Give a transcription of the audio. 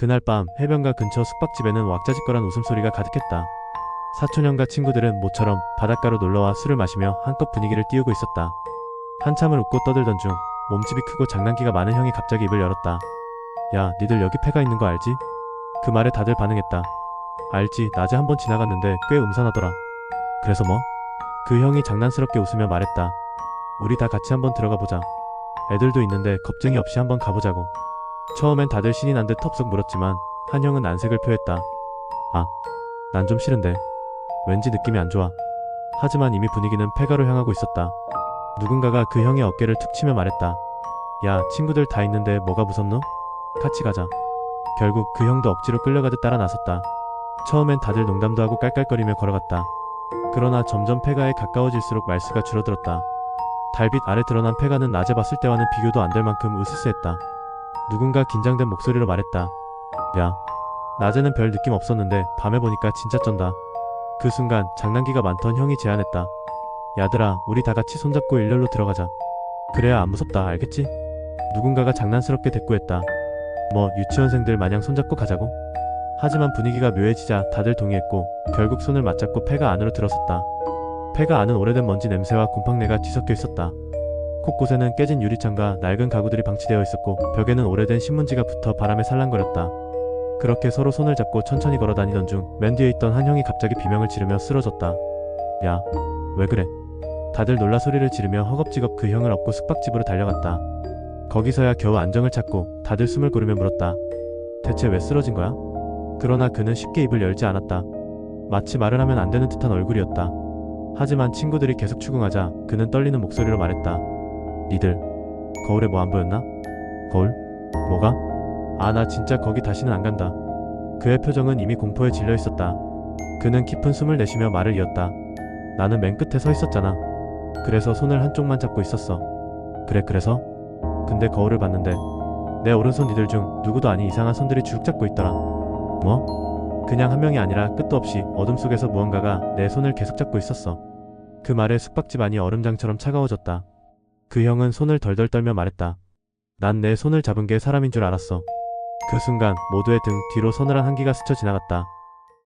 그날 밤 해변가 근처 숙박집에는 왁자지껄한 웃음소리가 가득했다. 사촌형과 친구들은 모처럼 바닷가로 놀러와 술을 마시며 한껏 분위기를 띄우고 있었다. 한참을 웃고 떠들던 중 몸집이 크고 장난기가 많은 형이 갑자기 입을 열었다. 야, 니들 여기 패가 있는 거 알지? 그 말에 다들 반응했다. 알지, 낮에 한 번 지나갔는데 꽤 음산하더라. 그래서 뭐? 그 형이 장난스럽게 웃으며 말했다. 우리 다 같이 한번 들어가 보자. 애들도 있는데 겁쟁이 없이 한번 가보자고. 처음엔 다들 신이 난듯 텁석 물었지만 한 형은 안색을 표했다. 아, 난 좀 싫은데. 왠지 느낌이 안 좋아. 하지만 이미 분위기는 폐가로 향하고 있었다. 누군가가 그 형의 어깨를 툭 치며 말했다. 야, 친구들 다 있는데 뭐가 무섭노? 같이 가자. 결국 그 형도 억지로 끌려가듯 따라 나섰다. 처음엔 다들 농담도 하고 깔깔거리며 걸어갔다. 그러나 점점 폐가에 가까워질수록 말수가 줄어들었다. 달빛 아래 드러난 폐가는 낮에 봤을 때와는 비교도 안 될 만큼 으스스했다. 누군가 긴장된 목소리로 말했다. 야, 낮에는 별 느낌 없었는데 밤에 보니까 진짜 쩐다. 그 순간 장난기가 많던 형이 제안했다. 야들아, 우리 다 같이 손잡고 일렬로 들어가자. 그래야 안 무섭다, 알겠지? 누군가가 장난스럽게 대꾸했다. 뭐 유치원생들 마냥 손잡고 가자고? 하지만 분위기가 묘해지자 다들 동의했고 결국 손을 맞잡고 폐가 안으로 들어섰다. 폐가 안은 오래된 먼지 냄새와 곰팡내가 뒤섞여 있었다. 곳곳에는 깨진 유리창과 낡은 가구들이 방치되어 있었고 벽에는 오래된 신문지가 붙어 바람에 살랑거렸다. 그렇게 서로 손을 잡고 천천히 걸어 다니던 중 맨 뒤에 있던 한 형이 갑자기 비명을 지르며 쓰러졌다. 야, 왜 그래? 다들 놀라 소리를 지르며 허겁지겁 그 형을 업고 숙박집으로 달려갔다. 거기서야 겨우 안정을 찾고 다들 숨을 고르며 물었다. 대체 왜 쓰러진 거야? 그러나 그는 쉽게 입을 열지 않았다. 마치 말을 하면 안 되는 듯한 얼굴이었다. 하지만 친구들이 계속 추궁하자 그는 떨리는 목소리로 말했다. 니들 거울에 뭐 안 보였나? 거울? 뭐가? 아 나 진짜 거기 다시는 안 간다. 그의 표정은 이미 공포에 질려 있었다. 그는 깊은 숨을 내쉬며 말을 이었다. 나는 맨 끝에 서 있었잖아. 그래서 손을 한쪽만 잡고 있었어. 그래 그래서? 근데 거울을 봤는데 내 오른손 니들 중 누구도 아닌 이상한 손들이 쭉 잡고 있더라. 뭐? 그냥 한 명이 아니라 끝도 없이 어둠 속에서 무언가가 내 손을 계속 잡고 있었어. 그 말에 숙박집 안이 얼음장처럼 차가워졌다. 그 형은 손을 덜덜 떨며 말했다. 난 내 손을 잡은 게 사람인 줄 알았어. 그 순간 모두의 등 뒤로 서늘한 한기가 스쳐 지나갔다.